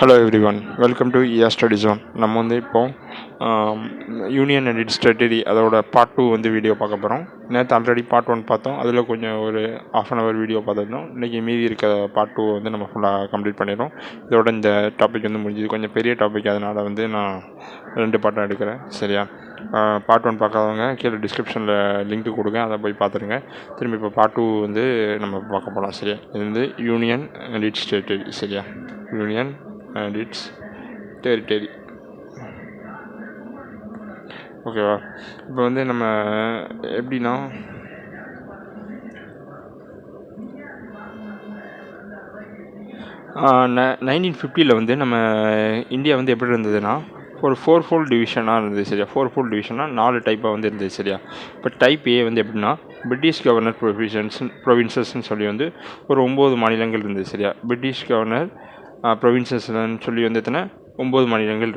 Hello everyone welcome to year study zone நம்ம வந்து இப்போ யூனியன் அண்ட் இட்ஸ் அதோட பார்ட் டூ வந்து வீடியோ பார்க்க போகிறோம் நேற்று ஆல்ரெடி பார்ட் ஒன் பார்த்தோம். அதில் கொஞ்சம் ஒரு ஆஃப் அன் ஹவர் வீடியோ பார்த்துருந்தோம். இன்றைக்கி மீதி இருக்க பார்ட் டூ வந்து நம்ம ஃபுல்லாக கம்ப்ளீட் பண்ணிடுறோம். இதோட இந்த டாபிக் வந்து முடிஞ்சுது. கொஞ்சம் பெரிய டாபிக் அதனால் வந்து நான் ரெண்டு பாட்டம் எடுக்கிறேன். சரியா? பார்ட் ஒன் பார்க்காதவங்க கீழே டிஸ்கிரிப்ஷனில் லிங்க் கொடுங்க அதை போய் பார்த்துருங்க. திரும்பி இப்போ பார்ட் டூ வந்து நம்ம பார்க்க போகலாம் சரியா? இது வந்து யூனியன் அண்ட் இட்ஸ் டெரிட்டரி சரியா? யூனியன் அண்ட் டெரிட்டரி ஓகேவா இப்போ வந்து நம்ம எப்படின்னா நைன்டீன் ஃபிஃப்டியில் வந்து நம்ம இந்தியா வந்து எப்படி இருந்ததுன்னா ஒரு ஃபோர் ஃபோல் டிவிஷனாக இருந்தது சரியா? ஃபோர் ஃபோல் டிவிஷனாக நாலு டைப்பாக வந்து இருந்தது சரியா? இப்போ டைப் ஏ வந்து எப்படின்னா பிரிட்டிஷ் கவர்னர் ப்ரொவிஷன்ஸ் ப்ரொவின்சஸ்ன்னு சொல்லி வந்து ஒரு ஒம்பது மாநிலங்கள் இருந்தது சரியா? பிரிட்டிஷ் கவர்னர் ப்ரொவின்சஸ்ன்னு சொல்லி வந்து எத்தனை? ஒம்பது மாநிலங்கள்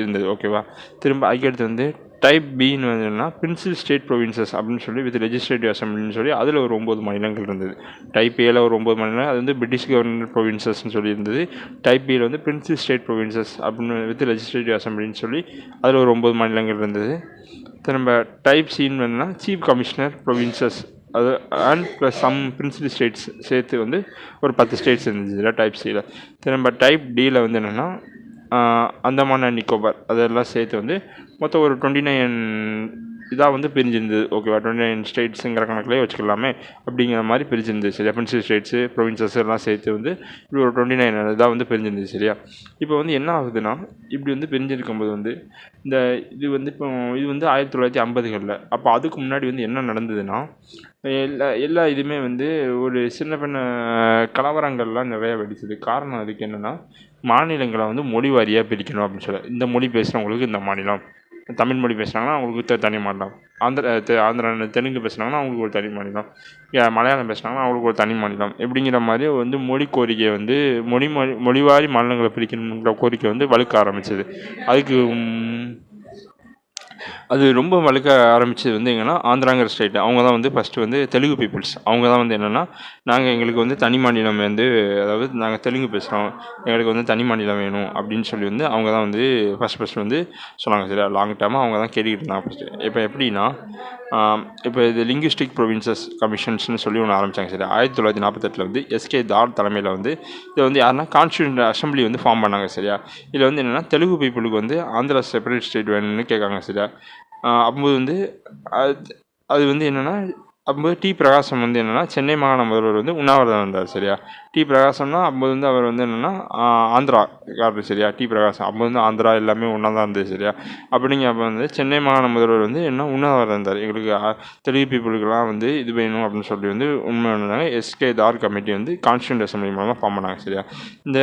இருந்தது ஓகேவா திரும்ப அதுக்கடுத்து வந்து டைப் பின்னு வந்து பிரின்சிபல் ஸ்டேட் ப்ரொவின்சஸ் அப்படின்னு சொல்லி வித் லெஜிஸ்லேட்டிவ் அசம்பிளின்னு சொல்லி அதில் ஒரு ஒம்பது மாநிலங்கள் இருந்தது. டைப் ஏல ஒரு ஒம்பது மாநிலம் அது வந்து பிரிட்டிஷ் கவர்னர் ப்ரொவின்சஸ்ன்னு சொல்லி இருந்தது. டைப் பியில் வந்து பிரின்சிபல் ஸ்டேட் ப்ரொவின்சஸ் அப்படின்னு வித் லெஜிஸ்லேட்டிவ் அசம்பிளின்னு சொல்லி அதில் ஒரு ஒம்பது மாநிலங்கள் இருந்தது. திரும்ப டைப் சின்னு வேணுன்னா சீஃப் கமிஷனர் ப்ரொவின்சஸ் அது and plus some principal states சேர்த்து வந்து ஒரு பத்து ஸ்டேட்ஸ் இருந்துச்சு டைப் சியில் திரும்ப டைப் டியில் வந்து என்னென்னா அந்தமான் அண்ட் நிக்கோபார். அதெல்லாம் சேர்த்து வந்து மொத்தம் ஒரு டுவெண்ட்டி நைன் இதாக வந்து பிரிஞ்சிருந்தது. ஓகேவா டுவெண்ட்டி நைன் ஸ்டேட்ஸுங்கிற கணக்குலேயே வச்சுக்கலாமே. அப்படிங்கிற மாதிரி பிரிஞ்சிருந்துச்சு சரியா ஸ்டேட்ஸு ப்ரொவின்சஸ் எல்லாம் சேர்த்து வந்து இப்படி ஒரு டுவெண்ட்டி நைன் இதாக வந்து பிரிஞ்சிருந்துச்சு சரியா? இப்போ வந்து என்ன ஆகுதுன்னா இப்படி வந்து பிரிஞ்சிருக்கும்போது வந்து இந்த இது வந்து இப்போ இது வந்து ஆயிரத்தி தொள்ளாயிரத்தி ஐம்பதுகளில். அப்போ அதுக்கு முன்னாடி வந்து என்ன நடந்ததுன்னா எல்லா எல்லா இதுவுமே வந்து ஒரு சின்ன பின்ன கலவரங்கள்லாம் நிறையா வெடிச்சது. காரணம் அதுக்கு என்னென்னா மாநிலங்களை வந்து மொழி வாரியாக பிரிக்கணும் அப்படின்னு சொல்லி இந்த மொழி பேசுகிறவங்களுக்கு இந்த மாநிலம். தமிழ் மொழி பேசுனாங்கன்னா அவங்களுக்கு த- தனி மாநிலம். ஆந்திர தெ- ஆந்திரா தெலுங்கு பேசுனாங்கன்னா அவங்களுக்கு ஒரு தனி மாநிலம். மலையாளம் பேசுனாங்கன்னா அவங்களுக்கு ஒரு தனி மாநிலம். இப்படிங்கிற மாதிரி வந்து மொழி கோரிக்கை வந்து மொழி மொழி மொழிவாரி மாநிலங்களை பிரிக்கணுங்கிற கோரிக்கை வந்து வலுக்க ஆரம்பிச்சது. அதுக்கு அது ரொம்ப வளர்க்க ஆரம்பித்தது வந்து எங்கன்னா ஆந்திராங்கிற ஸ்டேட் அவங்க தான் வந்து ஃபஸ்ட்டு வந்து தெலுங்கு பீப்புள்ஸ் அவங்க தான் வந்து என்னென்னா நாங்கள் எங்களுக்கு வந்து தனி மாநிலம் வந்து அதாவது நாங்கள் தெலுங்கு பேசுகிறோம் எங்களுக்கு வந்து தனி மாநிலம் வேணும் அப்படின்னு சொல்லி வந்து அவங்க தான் வந்து ஃபஸ்ட் ஃபஸ்ட் வந்து சொன்னாங்க. சரியா? லாங் டைமாக அவங்க தான் கேட்டுக்கிட்டு இருந்தாங்க ஃபஸ்ட்டு இப்போ எப்படின்னா இப்போ இது லிங்குஸ்டிக் ப்ரொவின்சஸ் கமிஷன்ஸ்னு சொல்லி ஒன்று ஆரம்பிச்சாங்க. சரி ஆயிரத்தி தொள்ளாயிரத்தி நாற்பத்தெட்டில் வந்து எஸ்கே தார் தலைமையில் வந்து இதை வந்து யாருன்னா கான்ஸ்டியூண்ட் அசம்பிளி வந்து ஃபார்ம் பண்ணாங்க. சரியா? இதில் வந்து என்னென்னா தெலுங்கு பீப்புளுக்கு வந்து ஆந்திரா செப்பரேட் ஸ்டேட் வேணும்னு கேட்காங்க. சரியா? அப்போது வந்து அது அது வந்து என்னென்னா அப்போது டி பிரகாசம் வந்து என்னென்னா சென்னை மாகாண முதல்வர் வந்து உண்ணாவிரதம் இருந்தார் சரியா? டி பிரகாசம்னா அப்போது வந்து அவர் வந்து என்னென்னா ஆந்திரா காரர் சரியா? டி பிரகாசம். அப்போ வந்து ஆந்திரா எல்லாமே ஒன்றா தான் இருந்தது சரியா? அப்படிங்கிறப்ப வந்து சென்னை மாகாண முதல்வர் வந்து என்ன உண்ணாவிரதம் இருந்தார்? எங்களுக்கு தெலுங்கு பீப்புளுக்கெல்லாம் வந்து இது வேணும் அப்படின்னு சொல்லி வந்து உண்மை இருந்தாங்க எஸ்கே தார் கமிட்டி வந்து கான்ஸ்டியூண்ட் அசம்பிளி மூலமாக ஃபார்ம் பண்ணாங்க சரியா? இந்த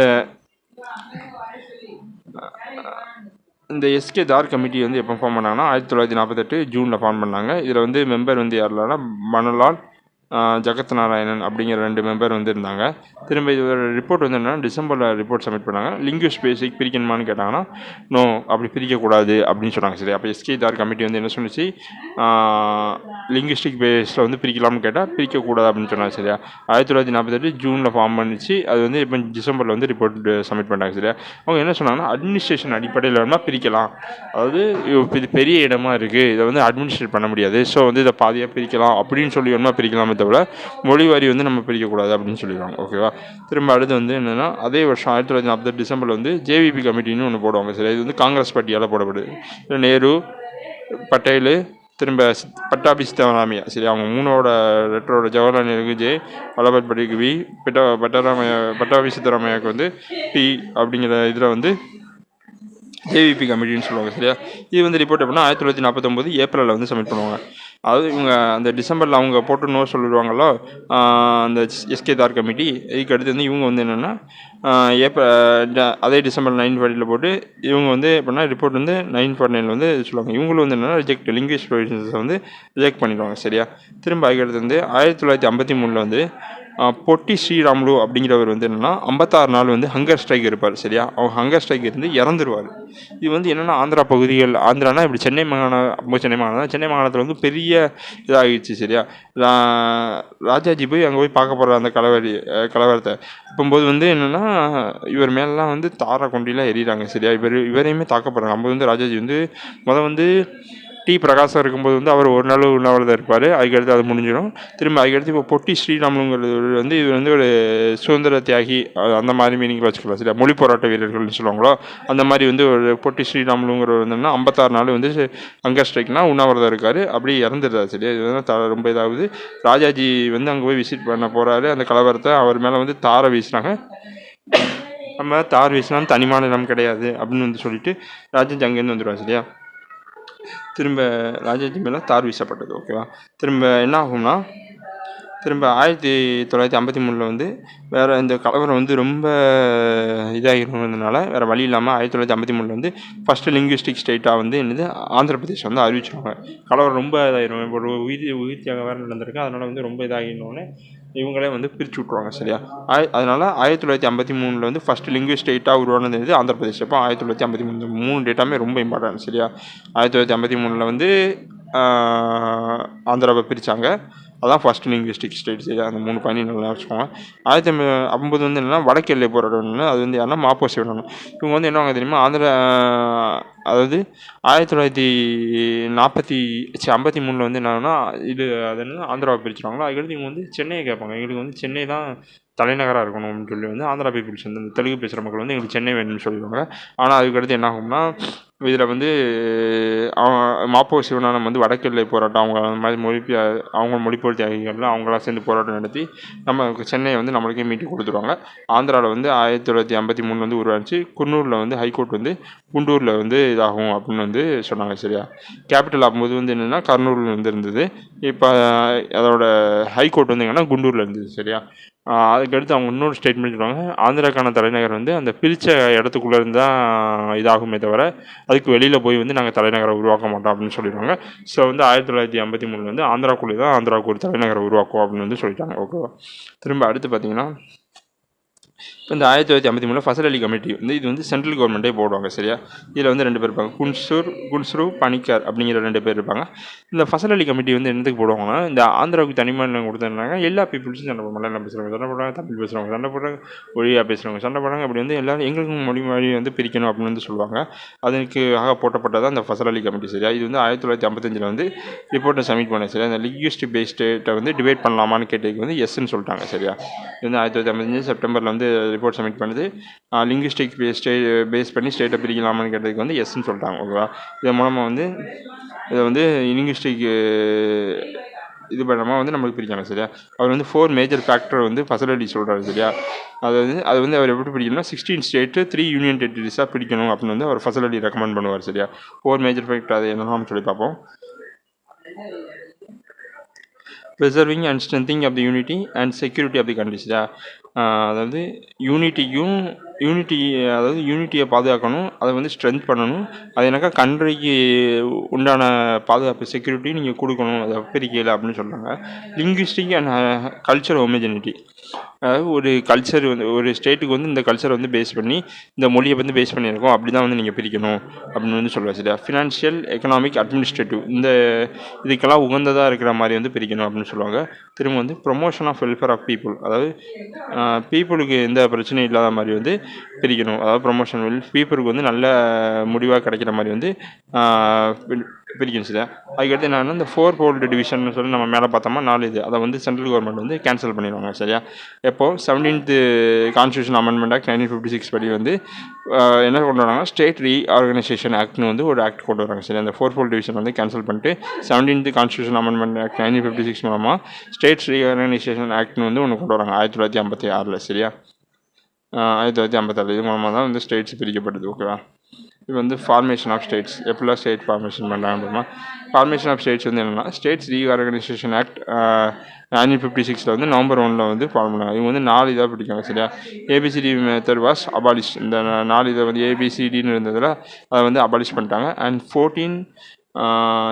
இந்த எஸ்கே தார் கமிட்டி வந்து எப்போ ஃபார்ம் பண்ணாங்கன்னா ஆயிரத்தி தொள்ளாயிரத்தி நாற்பத்தெட்டு ஜூனில் ஃபார்ம் பண்ணாங்க. இதில் வந்து மெம்பர் வந்து யாரெல்லாம் மணலால் ஜெகத் நாராயணன் அப்படிங்கிற ரெண்டு மெம்பர் வந்து இருந்தாங்க திரும்ப இது ஒரு ரிப்போர்ட் வந்து என்னென்னா டிசம்பரில் ரிப்போர்ட் சப்மிட் பண்ணாங்க. லிங்குவேஜ் பேசிக் பிரிக்கணுமான்னு கேட்டாங்கன்னா நோ அப்படி பிரிக்கக்கூடாது அப்படின்னு சொன்னாங்க. சரி அப்போ எஸ்கே தார் கமிட்டி வந்து என்ன சொன்னிச்சு? லிங்குஸ்டிக் பேஸில் வந்து பிரிக்கலாம்னு கேட்டால் பிரிக்கக்கூடாது அப்படின்னு சொன்னாங்க சரியா? ஆயிரத்தி தொள்ளாயிரத்தி நாற்பத்தெட்டு ஜூனில் ஃபார்ம் பண்ணிச்சு. அது வந்து இப்போ டிசம்பரில் வந்து ரிப்போர்ட் சப்மிட் பண்ணாங்க சரியா? அவங்க என்ன சொன்னாங்கன்னா அட்மினிஸ்ட்ரேஷன் அடிப்படையில் வேணால் பிரிக்கலாம். அதாவது இது பெரிய இடமா இருக்குது இதை வந்து அட்மினிஸ்ட்ரேட் பண்ண முடியாது. ஸோ வந்து இதை பாதியாக பிரிக்கலாம். அப்படின்னு சொல்லி வேணுமா பிரிக்கலாம் தவிர மொழி வரி வந்து நம்ம பிரிக்கக்கூடாது அப்படின்னு சொல்லிடுவாங்க. ஓகேவா திரும்ப அடுத்து வந்து என்னென்னா அதே வருஷம் ஆயிரத்தி தொள்ளாயிரத்தி நாற்பது டிசம்பரில் வந்து ஜேவிபி கமிட்டின்னு ஒன்று போடுவாங்க சரி இது வந்து காங்கிரஸ் பார்ட்டியால் போடப்படுது. நேரு பட்டேலு திரும்ப பட்டாபி சித்தராமையா சரி அவங்க மூணோட லெட்டரோட ஜவஹர்லால் நேருக்கு ஜே வல்லபாய் பட்டேலுக்கு வி பட்டா பட்டாராமையா பட்டாபி சித்தராமையாவுக்கு வந்து பி அப்படிங்கிற இதில் வந்து ஜேவிபி கமிட்டின்னு சொல்லுவாங்க சரியா? இது வந்து ரிப்போர்ட் எப்படின்னா ஆயிரத்தி தொள்ளாயிரத்தி நாற்பத்தொம்போது ஏப்ரலில் வந்து சப்மிட் பண்ணுவாங்க. அதாவது இவங்க அந்த டிசம்பரில் அவங்க போட்டு நோ சொல்லிடுவாங்களோ அந்த எஸ்கே தார் கமிட்டி இதுக்கு அடுத்து வந்து இவங்க வந்து என்னென்னா ஏப்ரல் அதே டிசம்பர் நைன் ஃபார்ட்டியில் போட்டு இவங்க வந்து எப்படின்னா ரிப்போர்ட் வந்து நைன் ஃபார்ட்டி நைனில் வந்து சொல்லுவாங்க. இவங்களும் வந்து என்னென்னா ரிஜெக்ட் லிங்குவேஜ் ப்ரொவிஷன்ஸை வந்து ரிஜெக்ட் பண்ணிடுவாங்க சரியா? திரும்ப அதுக்கடுத்து வந்து ஆயிரத்தி தொள்ளாயிரத்தி ஐம்பத்தி மூணில் வந்து பொட்டி ஸ்ரீராமுலு அப்படிங்கிறவர் வந்து என்னென்னா ஐம்பத்தாறு நாள் வந்து ஹங்கர் ஸ்ட்ரைக் இருப்பார் சரியா? அவங்க ஹங்கர் ஸ்ட்ரைக் இருந்து இறந்துருவார். இது வந்து என்னென்னா ஆந்திரா பகுதிகள் ஆந்திரானா இப்படி சென்னை மாகாணம் சென்னை மாகாணம் சென்னை மாகாணத்தில் வந்து பெரிய இதாகிடுச்சு சரியா? ரா- ராஜாஜி போய் அங்கே போய் பார்க்க போகிற அந்த கலவரி கலவரத்தை. அப்போது வந்து என்னென்னா இவர் மேலாம் வந்து தார கொண்டிலாம் எறிகிறாங்க சரியா? இவர் இவரையுமே தாக்கப்படுறாங்க அப்போ வந்து ராஜாஜி வந்து முதல் வந்து டி பிரகாசம் இருக்கும்போது வந்து அவர் ஒரு நாள் உண்ணாவிரதம் இருப்பார். அதுக்கடுத்து அது முடிஞ்சிடும். திரும்ப அதுக்கடுத்து இப்போ பொட்டி ஸ்ரீராமலுங்கிறது வந்து இது வந்து ஒரு சுதந்திர தியாகி அந்த மாதிரி மீனிங் வச்சுக்கலாம். சரியா? மொழி போராட்ட வீரர்கள்னு சொல்லுவாங்களோ அந்த மாதிரி வந்து ஒரு பொட்டி ஸ்ரீராமலுங்கிற வந்தோம்னா ஐம்பத்தாறு நாள் வந்து அங்கர் ஸ்ட்ரைக்னா உண்ணாவிரதம் இருக்கார். அப்படியே இறந்துடுறாரு. சரியா? இது வந்து த- ரொம்ப இதாகுது. ராஜாஜி வந்து அங்கே போய் விசிட் பண்ண போகிறாரு அந்த கலவரத்தை அவர் மேலே வந்து தாரை வீசினாங்க. நம்ம தார் வீசினா தனி மாநிலம் கிடையாது அப்படின்னு வந்து சொல்லிட்டு ராஜாஜி அங்கேருந்து வந்துடுவார் சரியா? திரும்ப ராஜாஜி மேலே தார் வீசப்பட்டது ஓகேவா திரும்ப என்ன ஆகும்னா திரும்ப ஆயிரத்தி தொள்ளாயிரத்தி ஐம்பத்தி மூணில் வந்து வேறு இந்த கலவரம் வந்து ரொம்ப இதாகிருந்ததுனால வேறு வழி இல்லாமல் ஆயிரத்தி தொள்ளாயிரத்தி ஐம்பத்தி மூணில் வந்து ஃபஸ்ட்டு லிங்குவிஸ்டிக் ஸ்டேட்டாக வந்து என்னது ஆந்திர பிரதேஷ் வந்து அறிவிச்சிருவாங்க. கலவரம் ரொம்ப இதாகிரும் இப்போ ஒரு உயிர் உயிர் தியாகம் வேறு நடந்திருக்கு. அதனால் வந்து ரொம்ப இதாகிடணுன்னு இவங்களே வந்து பிரித்து விட்ருவாங்க சரியா? ஆய் அதனால் ஆயிரத்தி தொள்ளாயிரத்தி ஐம்பத்தி மூணில் வந்து ஃபஸ்ட்டு லிங்குவிஸ்ட் ஸ்டேட்டாக உருவானது வந்து ஆந்திர பிரதேஷ் அப்போ ஆயிரத்தி தொள்ளாயிரத்தி ஐம்பத்தி மூணு மூணு டேட்டாமே ரொம்ப இம்பார்ட்டன்ட் சரியா? ஆயிரத்தி தொள்ளாயிரத்தி ஐம்பத்தி மூணில் வந்து ஆந்திராவை பிரித்தாங்க அதான் ஃபஸ்ட் லிங்குவிஸ்டிக் ஸ்டேட் அந்த மூணு பாயிண்ட் நல்லா வச்சுக்கோங்க ஆயிரத்தி ஐம்பது ஐம்பது வந்து என்னன்னா வடக்கு எல்லை போராட்டம் அது வந்து யாருன்னா மாப்போ சிவனன் இவங்க வந்து என்ன தெரியுமா? ஆந்திரா அதாவது ஆயிரத்தி தொள்ளாயிரத்தி நாற்பத்தி சி ஐம்பத்தி மூணில் வந்து என்னன்னா இது அது என்ன ஆந்திராவை பிரிச்சுருவாங்களோ அதுக்கடுத்து இவங்க வந்து சென்னையை கேட்பாங்க. எங்களுக்கு வந்து சென்னை தான் தலைநகராக இருக்கணும் அப்படின்னு சொல்லி வந்து ஆந்திரா பீப்புள்ஸ் வந்து இந்த தெலுங்கு பேசுகிற மக்கள் வந்து எங்களுக்கு சென்னை வேணும்னு சொல்லிடுவாங்க. ஆனால் அதுக்கடுத்து என்ன ஆகும்னா இதில் வந்து அவன் மாப்போ சிவனானம் வந்து வடக்கெல்லை போராட்டம் அவங்க அந்த மாதிரி மொழி அவங்க மொழிப்போர் தியாகிகள்லாம் அவங்களாம் சேர்ந்து போராட்டம் நடத்தி நம்ம சென்னையை வந்து நம்மளுக்கே மீட்டு கொடுத்துருவாங்க. ஆந்திராவில் வந்து ஆயிரத்தி தொள்ளாயிரத்தி ஐம்பத்தி மூணு வந்து உருவாச்சு. குன்னூரில் வந்து ஹைகோர்ட் வந்து குண்டூரில் வந்து இதாகும் அப்படின்னு வந்து சொன்னாங்க சரியா? கேபிட்டல் ஆகும்போது வந்து என்னென்னா கர்னூரில் வந்து இருந்தது. இப்போ அதோட ஹைகோர்ட் வந்து எங்கன்னா குண்டூரில் இருந்தது சரியா? அதுக்கடுத்து அவங்க இன்னொரு ஸ்டேட்மெண்ட் சொல்லுவாங்க ஆந்திராக்கான தலைநகர் வந்து அந்த பிரித்த இடத்துக்குள்ளேருந்து தான் இதாகுமே தவிர அதுக்கு வெளியில் போய் வந்து நாங்கள் தலைநகரை உருவாக்க மாட்டோம் அப்படின்னு சொல்லிடுவாங்க. ஸோ வந்து ஆயிரத்தி தொள்ளாயிரத்தி ஐம்பத்தி மூணு வந்து ஆந்திராக்குள்ளே தான் ஆந்திராவுக்கு ஒரு தலைநகரை உருவாக்குவோம் அப்படின்னு வந்து சொல்லிட்டாங்க ஓகேவா திரும்ப அடுத்து பார்த்தீங்கன்னா இப்போ இந்த ஆயிரத்தி தொள்ளாயிரத்தி ஐம்பத்தி மூணில் ஃபசல் அலி கமிட்டி வந்து இது வந்து சென்ட்ரல் கவர்மெண்ட்டே போடுவாங்க சரியா? இதில் வந்து ரெண்டு பேர் இருப்பாங்க. குன்சூர் குன்ஸ்ரு பணிக்கார் அப்படிங்கிற ரெண்டு பேர் இருப்பாங்க. இந்த ஃபசல் அலி கமிட்டி வந்து என்னத்துக்கு போடுவாங்கன்னா இந்த ஆந்திராவுக்கு தனி மாநிலம் கொடுத்துருந்தாங்க எல்லா பீப்புள்ஸும் சண்டை போடுறாங்க மலையாளம் பேசுகிறவங்க சண்டை போடுறாங்க தமிழ் பேசுகிறவங்க சண்டை போடுறாங்க ஒழியா பேசுகிறவங்க சண்டை போடுறாங்க. அப்படி வந்து எல்லாரும் எங்களுக்கும் மொழி மொழி வந்து பிரிக்கணும் அப்படின்னு வந்து சொல்லுவாங்க. அதுக்கு ஆக போட்டப்பட்டதான் இந்த ஃபசல் அலி கமிட்டி சரியா? இது வந்து ஆயிரத்தி தொள்ளாயிரத்தி ஐம்பத்தஞ்சில் வந்து ரிப்போர்ட்டை சப்மிட் பண்ண சரியா? அந்த லிங்க்விஸ்டிக் பேஸ்டேட்டை வந்து டிபேட் பண்ணலாமான்னு கேட்டதுக்கு வந்து எஸ்ன்னு சொல்லிட்டாங்க சரியா? இது வந்து ஆயிரத்தி தொள்ளாயிரத்தி ஐம்பத்தஞ்சு செப்டம்பரில் வந்து ரிப்போர்ட் சப்மிட் பண்ணுது. லிங்குஸ்டிக் ஸ்டே பேஸ் பண்ணி ஸ்டேட்டை பிரிக்கலாமான்னு கேட்டதுக்கு வந்து எஸ்ன்னு சொல்லிட்டாங்க ஓகேவா இதன் மூலமாக வந்து இதை வந்து லிங்குஸ்டிக் இது பண்ணாமல் வந்து நம்மளுக்கு பிரிக்கணும் சரியா? அவர் வந்து ஃபோர் மேஜர் ஃபேக்டர் வந்து ஃபெசிலிட்டி சொல்கிறாரு சரியா? அதாவது அது வந்து அவர் எப்படி பிடிக்கணும்னா சிக்ஸ்டீன் ஸ்டேட்டு த்ரீ யூனியன் டெரிட்டரிஸாக பிடிக்கணும் அப்படின்னு வந்து அவர் ஃபெசிலிட்டி ரெக்கமெண்ட் பண்ணுவார் சரியா? ஃபோர் மேஜர் ஃபேக்டர் அது என்னன்னு சொல்லி பார்ப்போம். Preserving and strengthening of the unity and security of the countries அதாவது யூனிட்டியும் யூனிட்டி அதாவது யூனிட்டியை பாதுகாக்கணும். அதை வந்து ஸ்ட்ரென்த் பண்ணணும். அது என்னக்கா கண்ட்ரிக்கு உண்டான பாதுகாப்பு செக்யூரிட்டி நீங்கள் கொடுக்கணும். அதை பிரிக்கல அப்படின்னு சொல்கிறாங்க லிங்குவிஸ்டிக் அண்ட் கல்ச்சர் ஹோமோஜெனிட்டி அதாவது ஒரு கல்ச்சர் வந்து ஒரு ஸ்டேட்டுக்கு வந்து இந்த கல்ச்சரை வந்து பேஸ் பண்ணி இந்த மொழியை வந்து பேஸ் பண்ணியிருக்கோம். அப்படி தான் வந்து நீங்கள் பிரிக்கணும் அப்படின்னு வந்து சொல்லுவாங்க சரியா? ஃபினான்ஷியல் எக்கனாமிக் அட்மினிஸ்ட்ரேட்டிவ் இந்த இதுக்கெல்லாம் உகந்ததாக இருக்கிற மாதிரி வந்து பிரிக்கணும் அப்படின்னு சொல்லுவாங்க. திரும்ப வந்து promotion of welfare of people அதாவது பீப்புளுக்கு எந்த பிரச்சனையும் இல்லாத மாதிரி வந்து பிரிக்கணும். அதாவது ப்ரொமோஷன் வெல் பீப்புளுக்கு வந்து நல்ல முடிவாக கிடைக்கிற மாதிரி வந்து பிரிக்கும் பிரி- அதுக்கடுத்து என்னென்னா இந்த ஃபோர் ஃபோல்டு டிவிஷன் சொல்லி நம்ம மேலே பார்த்தோமா நாலு இது. அதை வந்து சென்ட்ரல் கவர்மெண்ட் வந்து கேன்சல் பண்ணிடுவாங்க சரியா? எப்போது seventeenth constitution amendment act nineteen fifty six படி வந்து என்ன கொண்டு வராங்கன்னா ஸ்டேட் ரீ ஆர்கனைசேஷன் ஆக்ட்னு வந்து ஒரு ஆக்ட் கொண்டு வராங்க சரி அந்த ஃபோர் ஃபோல் டிவிஷன் வந்து கேன்சல் பண்ணிட்டு seventeenth constitution amendment act nineteen fifty six மூலமாக ஸ்டேட் ரீ ஆர்கனைசேஷன் ஆக்ட்னு வந்து ஒன்று கொண்டு வராங்க ஆயிரத்தி தொள்ளாயிரத்தி ஐம்பத்தி ஆறில் சரியா? ஆயிரத்தி தொள்ளாயிரத்தி ஐம்பத்தாறு இது மூலமாக தான் வந்து ஸ்டேட்ஸ் பிரிக்கப்பட்டது ஓகேவா இது வந்து ஃபார்மேஷன் ஆஃப் ஸ்டேட்ஸ் எப்படிலாம் ஸ்டேட் ஃபார்மேஷன் பண்ணுறாங்க அப்படின்னா ஃபார்மேஷன் ஆஃப் ஸ்டேட்ஸ் வந்து என்னென்னா states reorganisation act nineteen fifty சிக்ஸில் வந்து நவம்பர் ஒனில் வந்து ஃபார்ம் பண்ணாங்க. இவங்க வந்து நாலு இதாக பிடிக்காங்க சரியா? ஏபிசிடி மெத்தட் வாஸ் அபாலிஷ் இந்த நாலு இதை வந்து ஏபிசிடின்னு இருந்ததில் அதை வந்து அபாலிஷ் பண்ணிட்டாங்க. அண்ட் ஃபோர்டீன்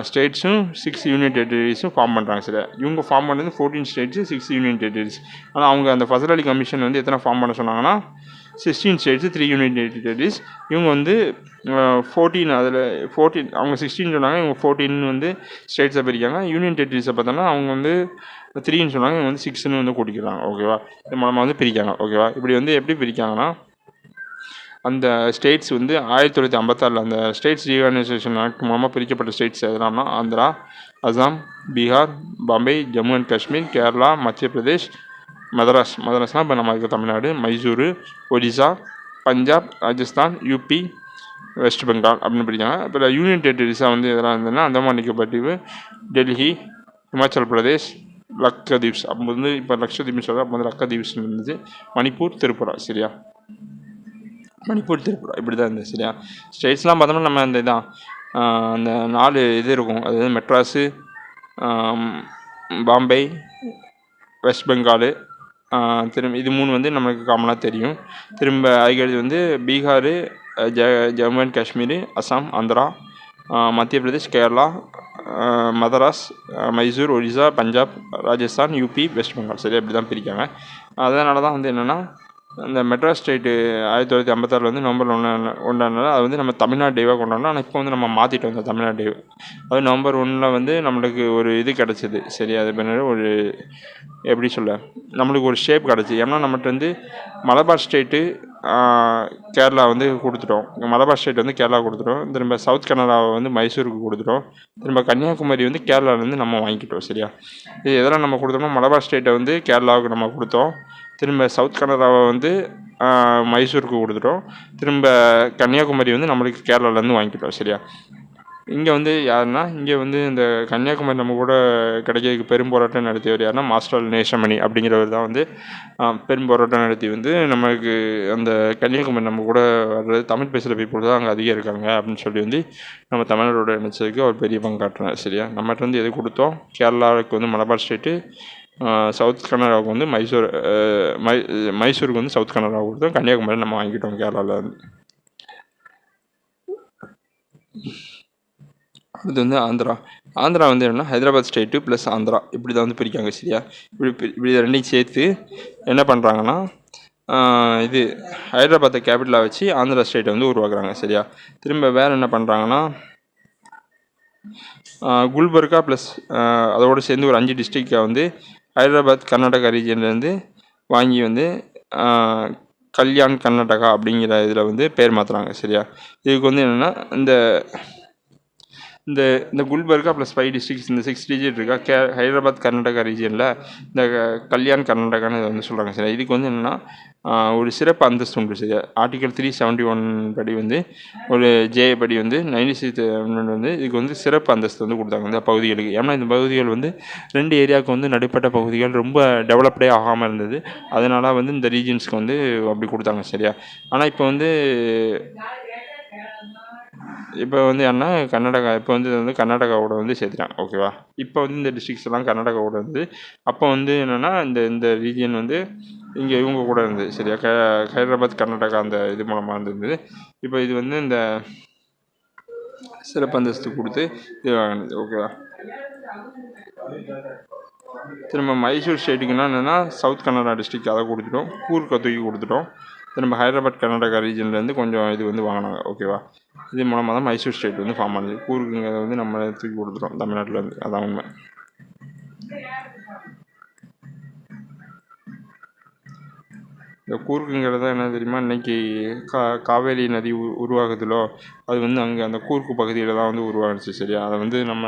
ஸ்டேட்ஸும் சிக்ஸ் யூனியன் டெரிட்டரிஸும் ஃபார்ம் பண்ணுறாங்க சரியா? இவங்க ஃபார்ம் பண்ணுறது fourteen states six union territories ஆனால் அவங்க அந்த ஃபசல் அலி கமிஷன் வந்து எத்தனை ஃபார்ம் பண்ண சொன்னாங்கன்னா sixteen states three union territories இவங்க வந்து ஃபோர்டீன் அதில் ஃபோர்டீன் அவங்க சிக்ஸ்டீன் சொன்னாங்க இவங்க ஃபோர்டீன் வந்து ஸ்டேட்ஸை பிரிக்காங்க யூனியன் டெரிட்டரிஸை பார்த்தோன்னா அவங்க வந்து த்ரீன்னு சொன்னாங்க இவங்க வந்து சிக்ஸ்னு வந்து கூட்டிக்கிறாங்க ஓகேவா இது மூலமாக வந்து பிரிக்காங்க ஓகேவா இப்படி வந்து எப்படி பிரிக்காங்கன்னா அந்த ஸ்டேட்ஸ் வந்து ஆயிரத்தி தொள்ளாயிரத்தி ஐம்பத்தாறில் அந்த ஸ்டேட்ஸ் ரீஆர்கனைசேஷன் ஆக்ட் மூலமாக பிரிக்கப்பட்ட ஸ்டேட்ஸ் எதெல்லாம்னா ஆந்திரா அசாம் பீகார் பாம்பே ஜம்மு அண்ட் காஷ்மீர் கேரளா மத்திய பிரதேஷ் மதராஸ் மதராஸ்னால் இப்போ நம்ம இருக்க தமிழ்நாடு மைசூரு ஒடிசா பஞ்சாப் ராஜஸ்தான் யூபி வெஸ்ட் பெங்கால் அப்படின்னு பிரிக்காங்க இப்போ யூனியன் டெரிட்டரிஸாக வந்து இதெல்லாம் இருந்ததுன்னா அந்தமான் நிக்கோபார் தீவு டெல்லி ஹிமாச்சல் பிரதேஷ் லக்கதீப்ஸ் அப்போ வந்து இப்போ லக்ஷதீப்னு சொல்கிறோம் அப்போ வந்து லக்கதீப்ஸ் இருந்தது. மணிப்பூர் திரிபுரா சரியா? மணிப்பூர் திரிபுரா இப்படி தான் இருந்தது சரியா? ஸ்டேட்ஸ்லாம் பார்த்தோம்னா நம்ம அந்த இதான் அந்த நாலு இது இருக்கும். அதாவது மெட்ராஸு பாம்பே வெஸ்ட் பெங்காலு திரும்ப இது மூணு வந்து நமக்கு காமனாக தெரியும். திரும்ப அதுக்கடுத்து வந்து பீகார் ஜ Jammu and Kashmir Assam Andhra Madhya Pradesh Kerala Madras Mysore Odisha Punjab Rajasthan UP west Bengal. சரி அப்படி தான் பிரிக்காங்க அதனால தான் வந்து என்னென்னா இந்த மெட்ராஸ் ஸ்டேட்டு ஆயிரத்தி தொள்ளாயிரத்தி ஐம்பத்தாறில் வந்து நவம்பர் ஒன்று ஒன்றானால அது வந்து நம்ம தமிழ்நாடு டேவாக கொண்டாடணும் ஆனால் இப்போ வந்து நம்ம மாற்றிட்டோம் இந்த தமிழ்நாடு டேவ். அது நவம்பர் ஒன்றில் வந்து நம்மளுக்கு ஒரு இது கிடச்சிது. சரி அது பின்னாடி ஒரு எப்படி சொல்ல நம்மளுக்கு ஒரு ஷேப் கிடச்சி ஏன்னா நம்மகிட்ட வந்து மலபார் ஸ்டேட்டு கேரளா வந்து கொடுத்துட்டோம். மலபார் ஸ்டேட் வந்து கேரளா கொடுத்துட்டோம். திரும்ப சவுத் கனடாவை வந்து மைசூருக்கு கொடுத்துட்டோம். திரும்ப கன்னியாகுமரி வந்து கேரளாவிலேருந்து நம்ம வாங்கிக்கிட்டோம். சரியா? இது எதெல்லாம் நம்ம கொடுத்தோம்னா மலபார் ஸ்டேட்டை வந்து கேரளாவுக்கு நம்ம கொடுத்தோம். திரும்ப சவுத் கனடாவை வந்து மைசூருக்கு கொடுத்துட்டோம். திரும்ப கன்னியாகுமரி வந்து நம்மளுக்கு கேரளாலேருந்து வாங்கிக்கிட்டோம் சரியா? இங்கே வந்து யாருன்னா இங்கே வந்து இந்த கன்னியாகுமரி நம்ம கூட கிடைக்கிறதுக்கு பெரும் போராட்டம் நடத்தியவர் யாருன்னா மாஸ்டர் நேசமணி அப்படிங்கிறவர் தான் வந்து பெரும் போராட்டம் நடத்தி வந்து நமக்கு அந்த கன்னியாகுமரி நம்ம கூட வர்றது தமிழ் பேசுகிற பீப்புள் தான் அங்கே அதிகம் இருக்காங்க அப்படின்னு சொல்லி வந்து நம்ம தமிழரோட நினச்சதுக்கு அவர் பெரிய பங்காட்டினார் சரியா? நம்மகிட்ட வந்து எது கொடுத்தோம்? கேரளாவுக்கு வந்து மலபார் ஸ்டேட்டு சவுத் கனடாவுக்கு வந்து மைசூர் மை மைசூருக்கு வந்து சவுத் கனடாவுக்கு கொடுத்தோம் கன்னியாகுமரி நம்ம வாங்கிட்டோம் கேரளாவிலேருந்து வந்து அடுத்து வந்து ஆந்திரா. ஆந்திரா வந்து என்னென்னா ஹைதராபாத் ஸ்டேட்டு ப்ளஸ் ஆந்திரா. இப்படி தான் வந்து பிரிக்காங்க சரியா? இப்படி இப்படி இதை ரெண்டையும் சேர்த்து என்ன பண்ணுறாங்கன்னா இது ஹைதராபாத்தை கேபிட்டலாக வச்சு ஆந்திரா ஸ்டேட்டை வந்து உருவாக்குறாங்க சரியா? திரும்ப வேறு என்ன பண்ணுறாங்கன்னா குல்பர்கா ப்ளஸ் அதோடு சேர்ந்து ஒரு அஞ்சு டிஸ்ட்ரிக்டை வந்து ஹைதராபாத் கர்நாடகா ரீஜன்லேருந்து வாங்கி வந்து கல்யாண் கர்நாடகா அப்படிங்கிற இதில் வந்து பேர் மாற்றுறாங்க சரியா? இதுக்கு வந்து என்னென்னா இந்த இந்த இந்த குல்பர்கா ப்ளஸ் ஃபைவ் டிஸ்ட்ரிக்ஸ் இந்த சிக்ஸ் டிஜிட் இருக்கா? கே ஹைதராபாத் கர்நாடகா ரீஜியனில் இந்த க- கல்யாண் கர்நாடகான்னு இதை வந்து சொல்கிறாங்க சரியா இதுக்கு வந்து என்னென்னா ஒரு சிறப்பு அந்தஸ்து உண்டு sir article three seventy one படி வந்து ஒரு ஜே படி வந்து நைன்டி சிக்ஸ் வந்து இதுக்கு வந்து சிறப்பு அந்தஸ்து வந்து கொடுத்தாங்க இந்த பகுதிகளுக்கு. ஏன்னா இந்த பகுதிகள் வந்து ரெண்டு ஏரியாவுக்கு வந்து நடுப்பட்ட பகுதிகள் ரொம்ப டெவலப்டே ஆகாமல் இருந்தது. அதனால் வந்து இந்த ரீஜன்ஸ்க்கு வந்து அப்படி கொடுத்தாங்க சரியா? ஆனால் இப்போ வந்து இப்போ வந்து என்ன கர்நாடகா இப்போ வந்து இது வந்து கர்நாடகாவோட வந்து சேர்த்துட்டாங்க. ஓகேவா இப்போ வந்து இந்த டிஸ்ட்ரிக்ஸ் எல்லாம் கர்நாடகாவோட வந்து அப்போ வந்து என்னென்னா இந்த இந்த ரீஜியன் வந்து இங்கே இவங்க கூட இருந்தது சரியா? க ஹைதராபாத் கர்நாடகா அந்த இது மூலமாக இருந்தது. இப்போ இது வந்து இந்த சிறப்பு அந்தஸ்து கொடுத்து இது வாங்கினது. ஓகேவா திரும்ப மைசூர் ஸ்டேட்டுக்குன்னா என்னென்னா சவுத் கன்னடா டிஸ்ட்ரிக் அதை கொடுத்துட்டோம். கூர்க்கை தூக்கி கொடுத்துட்டோம். திரும்ப ஹைதராபாத் கர்நாடகா ரீஜன்லேருந்து கொஞ்சம் இது வந்து வாங்கினாங்க. ஓகேவா இது மூலமாக தான் மைசூர் ஸ்டேட் வந்து ஃபார்ம் ஆனது. கூறுங்கிறத வந்து நம்ம தூக்கி கொடுத்துட்டோம். தமிழ்நாட்டிலேருந்து அதான் உண்மை. இந்த கூர்க்குங்கிறது என்ன தெரியுமா? இன்னைக்கு கா காவேரி நதி உ உருவாகுதுலோ அது வந்து அங்கே அந்த கூர்க்கு பகுதியில் தான் வந்து உருவானுச்சு சரியா? அதை வந்து நம்ம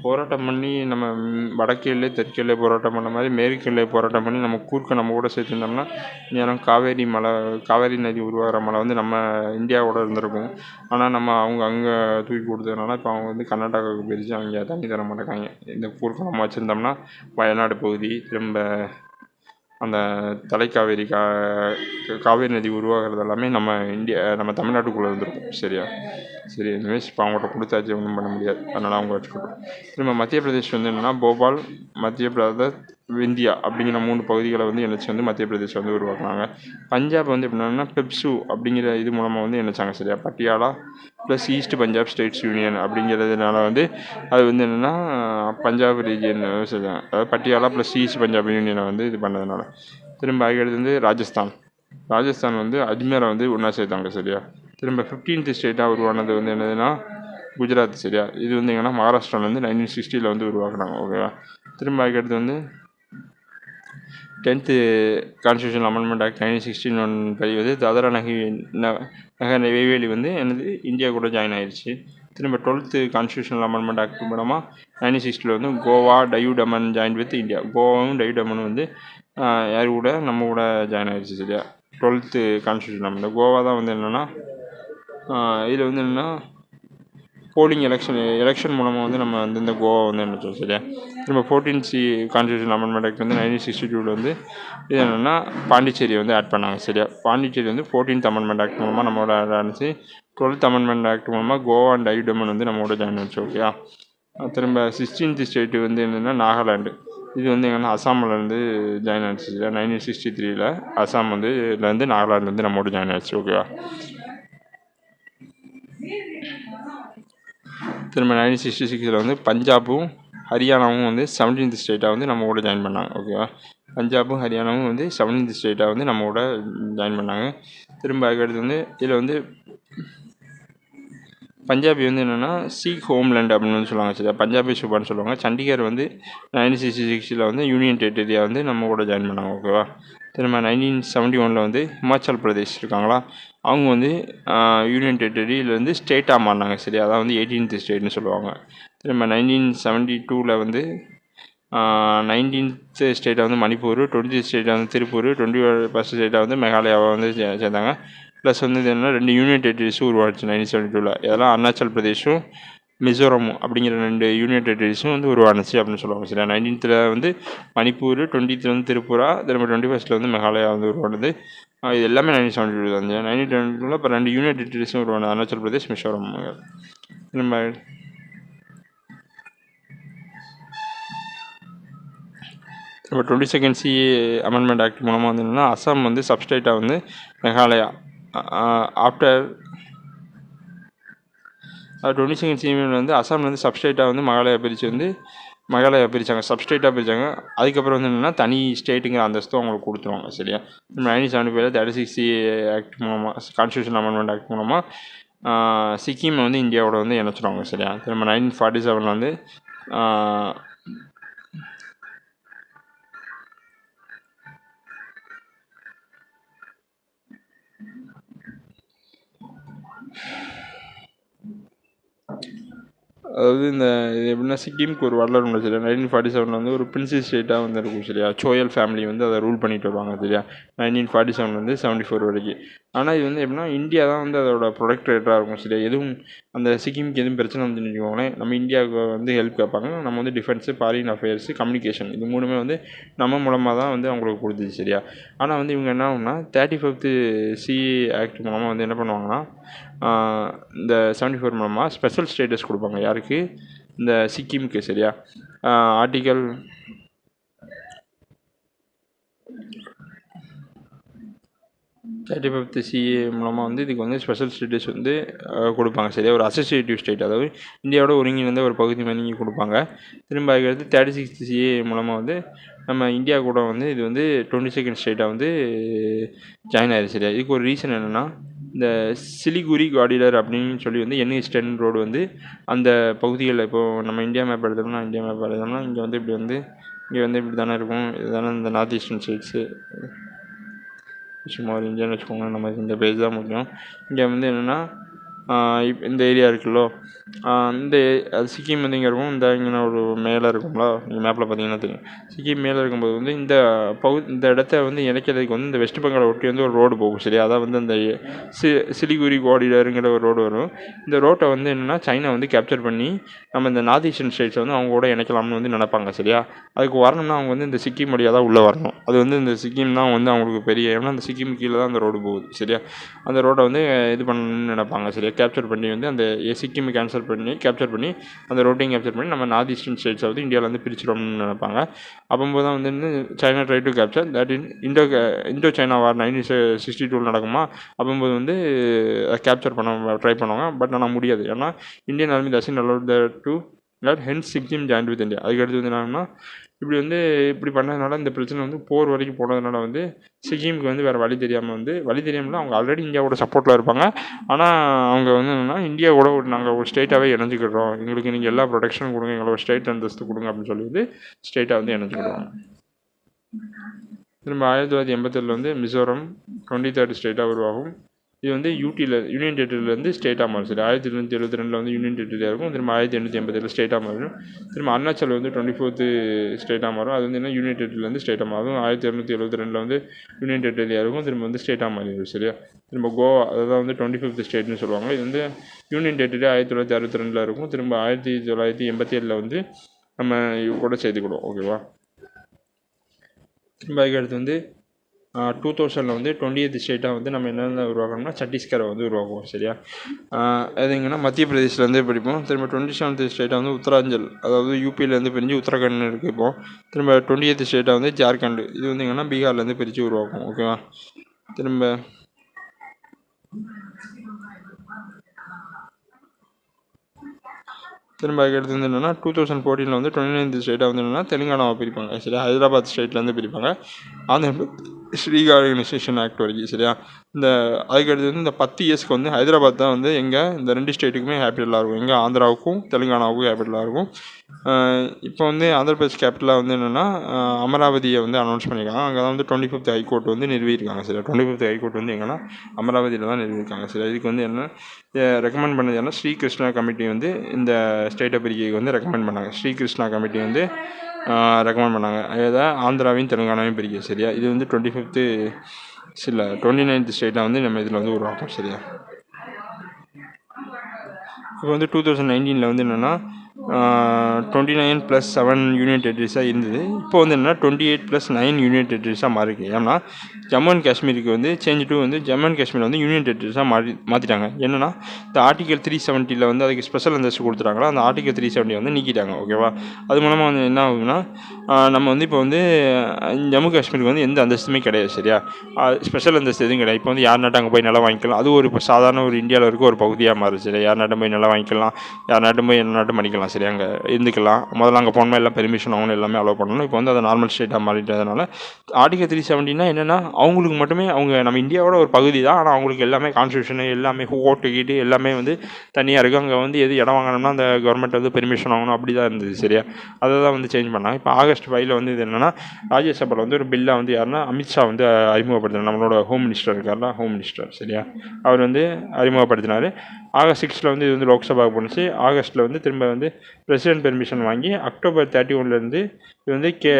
போராட்டம் பண்ணி நம்ம ம், வடக்கு எல்லை தெற்கு எல்லை போராட்டம் பண்ண மாதிரி மேற்கு எல்லை போராட்டம் பண்ணி நம்ம கூர்க்க நம்ம கூட சேர்த்துருந்தோம்னா நேரம் காவேரி மலை காவேரி நதி உருவாகிற மலை வந்து நம்ம இந்தியாவோட இருந்திருக்கும். ஆனால் நம்ம அவங்க அங்கே தூக்கி கொடுத்ததுனால இப்போ அவங்க வந்து கர்நாடகாவுக்கு பிரித்து அவங்க தண்ணி தர மாட்டேங்காங்க. இந்த கூர்க்க நம்ம வச்சுருந்தோம்னா வயநாடு பகுதி திரும்ப அந்த தலைக்காவேரி கா காவேரி நதி உருவாகிறது எல்லாமே நம்ம இந்தியா நம்ம தமிழ்நாட்டுக்குள்ளே இருந்திருக்கும். சரியா? சரி இனிமேல் இப்போ அவங்கள்ட்ட கொடுத்தாச்சு ஒன்றும் பண்ண முடியாது. அதனால் அவங்க வச்சுக்கிட்டோம். திரும்ப மத்திய பிரதேஷ் வந்து என்னென்னா போபால் மத்திய பிரதேஷ் விந்தியா அப்படிங்கிற மூணு பகுதிகளை வந்து இணைச்சி வந்து மத்திய பிரதேசம் வந்து உருவாக்குனாங்க. பஞ்சாப் வந்து எப்படின்னா பெப்சு அப்படிங்கிற இது மூலமாக வந்து இணைச்சாங்க சரியா? Patiala plus East Punjab states union அப்படிங்கிறதுனால வந்து அது வந்து என்னென்னா பஞ்சாப் ரீஜியன் சொல்லுவாங்க அதாவது பட்டியாலா ப்ளஸ் ஈஸ்ட் பஞ்சாப் யூனியனை வந்து இது பண்ணதுனால. திரும்ப அதுக்கடுத்து வந்து ராஜஸ்தான். ராஜஸ்தான் வந்து அஜ்மீரை வந்து ஒன்றா சேர்த்தாங்க சரியா? திரும்ப ஃபிஃப்டீன்த் ஸ்டேட்டாக உருவானது வந்து என்னதுன்னா குஜராத் சரியா இது வந்து எங்கன்னா மகாராஷ்டிராவில் வந்து நைன்டீன் சிக்ஸ்டியில் வந்து உருவாக்குனாங்க ஓகேவா திரும்ப அதுக்கடுத்து வந்து tenth constitution amendment act nineteen sixteen one படி வந்து தாதரா நகை நகர் நெய்வேலி வந்து எனது இந்தியா கூட ஜாயின் ஆயிடுச்சு திரும்ப டுவெல்த்து கான்ஸ்டியூஷனல் அமெண்ட்மெண்ட் ஆக்ட் மூலமாக நைன்டீன் சிக்ஸ்டியில் வந்து Goa Diu Daman join with India. கோவாவும் Diu டமனும் வந்து யார் கூட? நம்ம கூட ஜாயின் ஆயிடுச்சு சரியா? டுவெல்த்து கான்ஸ்டியூஷன் அமெண்ட் கோவா தான் வந்து என்னென்னா இதில் வந்து என்னென்னா போலிங் எலெக்ஷன் எலெக்ஷன் மூலமாக வந்து நம்ம வந்து இந்த கோவா வந்து நினச்சோம் சரியா? நம்ம fourteen C constitution amendment act வந்து நைன்டீன் சிக்ஸ்டி டூவில் வந்து இது என்னென்னா பாண்டிச்சேரி வந்து ஆட் பண்ணாங்க சரியா? பாண்டிச்சேரி வந்து ஃபோர்டீன்த் அமெண்ட்மெண்ட் ஆக்ட் மூலமாக நம்மளோட ஆட் ஆனிச்சு. டுவெல்த் அமெண்ட்மெண்ட் ஆக்ட் மூலமாக கோவா அண்ட் ஐடமன் வந்து நம்மளோட ஜாயின் ஆச்சு ஓகேயா திரும்ப சிக்ஸ்டீன்த் ஸ்டேட்டு வந்து என்னென்னா நாகாலாண்டு இது வந்து எங்கன்னா அசாமில் இருந்து ஜாயின் ஆச்சு நைன்டீன் சிக்ஸ்டி த்ரீல அசாம் வந்து இதுலேருந்து நாகாலாந்து வந்து நம்மளோட ஜாயின் ஆச்சு ஓகேவா திரும்ப நைன்டீன் சிக்ஸ்டி சிக்ஸில் வந்து பஞ்சாபும் ஹரியானாவும் வந்து செவன்டீன்த் ஸ்டேட்டாக வந்து நம்ம கூட ஜாயின் பண்ணாங்க ஓகேவா பஞ்சாபும் ஹரியானாவும் வந்து செவன்டீன்த் ஸ்டேட்டாக வந்து நம்ம கூட ஜாயின் பண்ணாங்க. திரும்ப அதுக்கடுத்து வந்து இதில் வந்து பஞ்சாபி வந்து என்னென்னா சீக் ஹோம்லேண்ட் அப்படின்னு வந்து சொல்லுவாங்க சரியா? பஞ்சாபி சூபான்னு சொல்லுவாங்க. சண்டிகர் வந்து நைன்டீன் சிக்ஸ்டி சிக்ஸில் வந்து யூனியன் டெரிட்டரியா வந்து நம்ம கூட ஜாயின் பண்ணாங்க ஓகேவா திரும்ப நைன்டீன் செவன்ட்டி ஒனில் வந்து ஹிமாச்சல் பிரதேஷ் இருக்காங்களா? அவங்க வந்து யூனியன் டெரிட்டரியிலேருந்து ஸ்டேட்டாக மாறினாங்க சரி. அதான் வந்து எயிட்டீன்த் ஸ்டேட்னு சொல்லுவாங்க. திரும்ப நைன்டீன் செவன்ட்டி டூவில் வந்து நைன்டீன்த் ஸ்டேட்டை வந்து மணிப்பூர் டுவெண்ட்டி ஸ்டேட்டை வந்து திருப்பூர் டுவெண்ட்டி ஃபஸ்ட் ஸ்டேட்டை வந்து மேகாலயாவை வந்து சே- சேர்ந்தாங்க. ப்ளஸ் வந்து இது என்ன ரெண்டு யூனியன் டெரிட்டரிஸும் உருவாச்சு நைன்டீன் செவன்ட்டி டூவில் இதெல்லாம் அருணாச்சல் பிரதேஷும் மிசோரமும் அப்படிங்கிற ரெண்டு யூனியன் டெரிட்டரிஸும் வந்து உருவானுச்சு அப்படின்னு சொல்லுவாங்க. சரியா? நைன்டீன்த்தில் வந்து மணிப்பூர் டுவெண்ட்டித்தில் வந்து திரிபுரா திரும்ப டுவெண்ட்டி ஃபஸ்ட்டில் வந்து மேகாலயா வந்து உருவானது. இது எல்லாமே நைன்டீன் செவன்ட்டி டூ தான். நைன்டீன் டுவெண்ட்டி டூவில் இப்போ ரெண்டு யூனியன் டெரிட்டரிஸும் உருவானது. அருணாச்சல் பிரதேஷ் மிசோரம். திரும்ப இப்போ twenty second C amendment act மூலமாக வந்து என்னென்னா அசாம் வந்து சப்ஸ்டேட்டாக வந்து மேகாலயா. ஆஃப்டர் டுவெண்ட்டி செகண்ட் சீமியன் வந்து அசாம்லேருந்து வந்து சப்ஸ்டேட்டாக வந்து மகாலயா பிரித்து வந்து மகாலயா பிரித்தாங்க சப்ஸ்டேட்டாக பிரித்தாங்க அதுக்கப்புறம் வந்து என்னென்னா தனி ஸ்டேட்டுங்கிற அந்தஸ்தும் அவங்களுக்கு கொடுத்துருவாங்க சரியா நைன்டீன் செவன்டி ஃபைவ்ல தேர்ட்டி சிக்ஸ் சி ஆக்ட் மூலமாக கான்ஸ்டியூஷன் அமெண்ட்மெண்ட் ஆக்ட் மூலமாக சிக்கிமை வந்து இந்தியாவோட வந்து இணைச்சிருவாங்க சரியா திரும்ப நைன்டீன் ஃபார்ட்டி செவனில் வந்து Yeah. அதாவது இந்த இது எப்படின்னா சிக்கிமுக்கு ஒரு வரலாறு உண்டு சரியா? நைன்டீன் ஃபார்ட்டி செவனில் வந்து ஒரு பிரின்சிஸ் ஸ்டேட்டாக வந்து இருக்கும் சரியா? சோயல் ஃபேமிலி வந்து அதை ரூல் பண்ணிட்டு வருவாங்க சரியா? நைன்டீன் ஃபார்ட்டி செவன்லேருந்து செவன்ட்டி ஃபோர் வரைக்கும். ஆனால் இது வந்து எப்படின்னா இந்தியா தான் வந்து அதோட ப்ரொடக்ட் ரேட்டாக இருக்கும். சரியா எதுவும் அந்த சிக்கிமுக்கு எதுவும் பிரச்சனை வந்து வச்சுக்கோங்களேன் நம்ம இந்தியாவுக்கு வந்து ஹெல்ப் கேட்பாங்க. நம்ம வந்து டிஃபென்ஸு ஃபாரின் அஃபேர்ஸு கம்யூனிகேஷன் இது மூணுமே வந்து நம்ம மூலமாக தான் வந்து அவங்களுக்கு கொடுத்துச்சு சரியா? ஆனால் வந்து இவங்க என்ன ஆகும்னா தேர்ட்டி ஃபிஃப்த்து சி ஆக்ட் மூலமாக வந்து என்ன பண்ணுவாங்கன்னா இந்த செவன்ட்டி ஃபோர் மூலமாக ஸ்பெஷல் ஸ்டேட்டஸ் கொடுப்பாங்க யாருக்கு? இந்த சிக்கிமுக்கு சரியா? ஆர்டிக்கல் தேர்ட்டி ஃபிஃப்த் சிஏ மூலமாக வந்து இதுக்கு வந்து ஸ்பெஷல் ஸ்டேட்டஸ் வந்து கொடுப்பாங்க. சரியா? ஒரு அசோசியேட்டிவ் ஸ்டேட் அதாவது இந்தியாவோட ஒருங்கிணைந்த ஒரு பகுதி மாதிரி கொடுப்பாங்க. திரும்ப அதுக்கடுத்து தேர்ட்டி சிக்ஸ்த் சிஏ மூலமாக வந்து நம்ம இந்தியா கூட வந்து இது வந்து டுவெண்ட்டி செகண்ட் ஸ்டேட்டாக வந்து ஜாயின் ஆயிடுச்சு சரியா? இதுக்கு ஒரு ரீசன் என்னென்னா இந்த சிலிகுரி காடிலர் அப்படின்னு சொல்லி வந்து என்ஹெச் டென் ரோடு வந்து அந்த பகுதிகளில் இப்போது நம்ம இந்தியா மேப் எடுத்தோம்னா இந்தியா மேப் எடுத்தோம்னா இங்கே வந்து இப்படி வந்து இங்கே வந்து இப்படி தானே இருக்கும். இதுதானே இந்த நார்த் ஈஸ்டர்ன் ஸ்டேட்ஸு சும்மா ஒரு இந்தியான்னு வச்சுக்கோங்க நம்ம இந்த பேஜ் தான் முக்கியம் இங்கே வந்து என்னென்னா இந்த ஏரியா இருக்குல்லோ. இந்த அது சிக்கிம் வந்து இங்கே இருக்கும். இந்த இங்கே ஒரு மேலே இருக்கும்ல. நீங்கள் மேப்பில் பார்த்தீங்கன்னா தெரியும். சிக்கிம் மேலே இருக்கும்போது வந்து இந்த பகு இந்த இடத்த வந்து இணைக்கிறதுக்கு வந்து இந்த வெஸ்ட் பெங்காலை ஒட்டி வந்து ஒரு ரோடு போகும் சரியா? அதான் வந்து அந்த சி சிலிகுரி கோடிடருங்கிற ஒரு ரோடு வரும். இந்த ரோட்டை வந்து என்னென்னா சைனா வந்து கேப்சர் பண்ணி நம்ம இந்த நார்த் ஈஸ்டர்ன் ஸ்டேட்ஸை வந்து அவங்க கூட இணைக்கலாம்னு வந்து நினைப்பாங்க சரியா? அதுக்கு வரணும்னா அவங்க வந்து இந்த சிக்கிம் வழியாக தான் உள்ளே வரணும். அது வந்து இந்த சிக்கிம் தான் வந்து அவங்களுக்கு பெரிய ஏன்னா அந்த சிக்கிம் கீழே தான் அந்த ரோடு போகுது சரியா? அந்த ரோட்டை வந்து இது பண்ணணும்னு நினைப்பாங்க சரியா? கேப்சர் பண்ணி வந்து அந்த சிக்கிமை கேன்சல் பண்ணி கேப்சர் பண்ணி அந்த ரோட்டையும் கேப்சர் பண்ணி நம்ம நார்த் ஈஸ்டர்ன் ஸ்டேட்ஸை வந்து இந்தியாவிலேருந்து பிரிச்சிடணும்னு நினைப்பாங்க. அப்போது தான் வந்து China try to capture that in Indo Indo China war nineteen sixty டூவில் நடக்குமா? அப்போது வந்து கேப்சர் பண்ண ட்ரை பண்ணுவாங்க. பட் ஆனால் முடியாது. ஏன்னா Indian army Tahsin allot the to that hence Sikkim join with India அதுக்கடுத்து வந்து என்னன்னா இப்படி வந்து இப்படி பண்ணதுனால இந்த பிரச்சனை வந்து போர் வரைக்கும் போனதுனால வந்து சிக்கிமுக்கு வந்து வேறு வழி தெரியாமல் வந்து வழி தெரியாமல் அவங்க ஆல்ரெடி இந்தியாவோட சப்போர்ட்டில் இருப்பாங்க. ஆனால் அவங்க வந்து என்னென்னா இந்தியாவோட ஒரு நாங்கள் ஒரு ஸ்டேட்டாகவே இணைஞ்சிக்கிறோம் எங்களுக்கு நீங்கள் எல்லா ப்ரொடெக்ஷனும் கொடுங்க எங்களோட ஸ்டேட் அந்தஸ்து கொடுங்க அப்படின்னு சொல்லி வந்து ஸ்டேட்டாக வந்து இணைஞ்சிக்கிடுவாங்க. திரும்ப ஆயிரத்தி தொள்ளாயிரத்தி எண்பத்தேழில் வந்து மிசோரம் டுவெண்ட்டி தேர்ட் ஸ்டேட்டாக உருவாகும். இது வந்து யூடியில் யூனியன் டெரிட்டரியிலேருந்து ஸ்டேட்டாக மாறும் சரி ஆயிரத்தி எழுநூற்றி எழுபத்தி ரெண்டில் வந்து யூனியன் டெரிட்டரியாக இருக்கும். திரும்ப ஆயிரத்தி எண்ணூற்றி எண்பத்தேழு ஸ்டேட்டாக மாறும். திரும்ப அருணாச்சல் வந்து டுவெண்ட்டி ஃபோர்த்து ஸ்டேட்டாக மாறும். அது வந்து என்ன? யூனியன் டெரிட்டரியிலேருந்து ஸ்டேட்டாக மாறும். ஆயிரத்தி எழுநூற்றி எழுபத்தி ரெண்டில் வந்து யூனியன் டெரிட்டரியாக இருக்கும் திரும்ப வந்து ஸ்டேட்டாக மாறிடும் சரியா? திரும்ப கோவா அதுதான் வந்து டுவெண்ட்டி ஃபிஃப்த் ஸ்டேட்னு சொல்லுவாங்க. இது வந்து யூனியன் டெரிட்டரி ஆயிரத்தி தொள்ளாயிரத்தி அறுபத்தி ரெண்டில் இருக்கும். திரும்ப ஆயிரத்தி தொள்ளாயிரத்தி எண்பத்தி ஏழில் வந்து நம்ம கூட சேர்த்துக்கிடுவோம் ஓகேவா திரும்ப அதுக்கடுத்து வந்து டூ தௌசண்டில் வந்து டுவெண்ட்டி எய்த் ஸ்டேட்டாக வந்து நம்ம என்னென்ன உருவாக்கணும்னா சத்தீஸ்கரை வந்து உருவாக்குவோம் சரியா? அது எங்கன்னா மத்திய பிரதேஷ்லேருந்து படிப்போம். திரும்ப டுவெண்ட்டி செவன்த் ஸ்டேட்டாக வந்து உத்தராஞ்சல் அதாவது யூபியிலேருந்து பிரிஞ்சு உத்தரகாண்ட் இருக்குது திரும்ப டுவெண்ட்டி எய்த் ஸ்டேட்டாக வந்து ஜார்க்கண்ட் இது வந்து எங்கன்னா பீகார்லேருந்து பிரித்து உருவாக்கும் ஓகேவா திரும்ப திரும்ப அதுக்கடுத்து வந்து என்னென்னா டூ தௌசண்ட் ஃபோர்டீனில் வந்து டுவெண்ட்டி நைன்த் ஸ்டேட்டாக வந்து என்னென்னா தெலுங்கானாவை பிரிப்பாங்க சரி ஹைதராபாத் ஸ்டேட்லேருந்து பிரிப்பாங்க. ஆந்திர ஸ்ரீ ஆர்கனைசேஷன் ஆக்ட் வரைக்கும் சரியா? இந்த அதுக்கடுத்து வந்து இந்த பத்து இயர்ஸ்க்கு வந்து ஹைதராபாத் தான் வந்து எங்கள் இந்த ரெண்டு ஸ்டேட்டுக்குமே கேபிட்டலாக இருக்கும். எங்கள் ஆந்திராவுக்கும் தெலுங்கானாவுக்கும் கேபிட்டலாக இருக்கும். இப்போ வந்து ஆந்திர பிரதேஷ் கேபிட்டலாக வந்து என்னென்னா அமராவதியை வந்து அனௌன்ஸ் பண்ணியிருக்காங்க அங்கே தான் வந்து டுவெண்ட்டி ஃபிஃப்த் ஹைகோர்ட் வந்து நிறுவியிருக்காங்க சரியா? டுவெண்ட்டி ஃபிஃப்த் ஹைகோர்ட் வந்து எங்கன்னா அமராவதியில் தான் நிறுவியிருக்காங்க சரியா? இதுக்கு வந்து என்ன ரெக்கமெண்ட் பண்ணது என்ன ஸ்ரீகிருஷ்ணா கமிட்டி வந்து இந்த ஸ்டேட்டை பிரிக்கைக்கு வந்து ரெக்கமெண்ட் பண்ணாங்க. ஸ்ரீகிருஷ்ணா கமிட்டி வந்து ரெக்கமெண்ட் பண்ணாங்க. அதாவது ஆந்திராவையும் தெலுங்கானாவையும் பிரிக்க சரியா? இது வந்து டுவெண்ட்டி ஃபிஃப்த்து இல்லை டுவெண்ட்டி நைன்த் ஸ்டேட்டாக வந்து நம்ம இதில் வந்து உருவாக்கும் சரியா? இப்போ வந்து டூ தௌசண்ட் நைன்டீனில் வந்து என்னென்னா twenty nine plus seven union டெரிட்டரிஸாக இருந்தது. இப்போ வந்து என்னென்னா twenty eight plus nine union டெரிட்டரிஸாக மாறிருக்கு. ஏன்னா ஜம்மு அண்ட் காஷ்மீருக்கு வந்து சேஞ்ச் டூ வந்து ஜம்மு அண்ட் காஷ்மீர் வந்து யூனியன் டெரிட்டரிஸாக மாறி மாற்றிட்டாங்க என்னென்னா இந்த ஆர்டிகல் த்ரீ செவன்ட்டியில் வந்து அதுக்கு ஸ்பெஷல் அந்தஸ்து கொடுத்துட்டாங்களா அந்த ஆர்டிகல் த்ரீ செவன்ட்டி வந்து நீக்கிட்டாங்க ஓகேவா அது மூலமாக வந்து என்ன ஆகுதுன்னா நம்ம வந்து இப்போ வந்து ஜம்மு காஷ்மீருக்கு வந்து எந்த அந்தஸ்துமே கிடையாது சரியா? ஸ்பெஷல் அந்தஸ்து எதுவும் கிடையாது. இப்போ வந்து யார் நாட்டை அங்கே போய் நிலம் வாங்கிக்கலாம். அது ஒரு இப்போ சாதாரண ஒரு இந்தியாவில் இருக்க ஒரு பகுதியாக மாறுது சரியா? யார் நாட்டை போய் நிலம் வாங்கிக்கலாம். யார் நாட்டும் போய் என்ன நாட்டும் பண்ணிக்கலாம் சரியா? அங்கே இருந்துக்கலாம். முதல்ல அங்கே போனோம் எல்லாம் பெர்மிஷன் அவங்க எல்லாமே அலோவ் பண்ணணும். இப்போ வந்து அது நார்மல் ஸ்டேட்டாக மாறிட்டதுனால ஆர்டிகல் த்ரீ செவன்ட்டினா என்னென்னா அவங்களுக்கு மட்டுமே அவங்க நம்ம இந்தியாவோட ஒரு பகுதி தான். ஆனால் அவங்களுக்கு எல்லாமே கான்ஸ்டியூஷனு எல்லாமே ஓட்டு கீட்டு எல்லாமே வந்து தனியாக இருக்குது அங்கே வந்து எது இடம் வாங்கணும்னா அந்த கவர்மெண்ட் வந்து பெர்மிஷன் வாங்கணும். அப்படி தான் இருந்தது சரியா? அதை தான் வந்து சேஞ்ச் பண்ணாங்க. இப்போ ஆகஸ்ட் ஃபைவ்ல வந்து இது என்னென்னா ராஜ்யசபாவில் வந்து ஒரு பில்லாக வந்து யாருன்னா அமித்ஷா வந்து அறிமுகப்படுத்தினார். நம்மளோட ஹோம் மினிஸ்டர் இருக்கார்ல ஹோம் மினிஸ்டர் சரியா? அவர் வந்து அறிமுகப்படுத்தினார். ஆகஸ்ட் சிக்ஸில் வந்து இது வந்து லோக்சபாவுக்கு போணுச்சு. ஆகஸ்ட்டில் வந்து திரும்ப வந்து பிரசிடென்ட் பெர்மிஷன் வாங்கி அக்டோபர் தேர்ட்டி ஒன்லேருந்து இது வந்து கே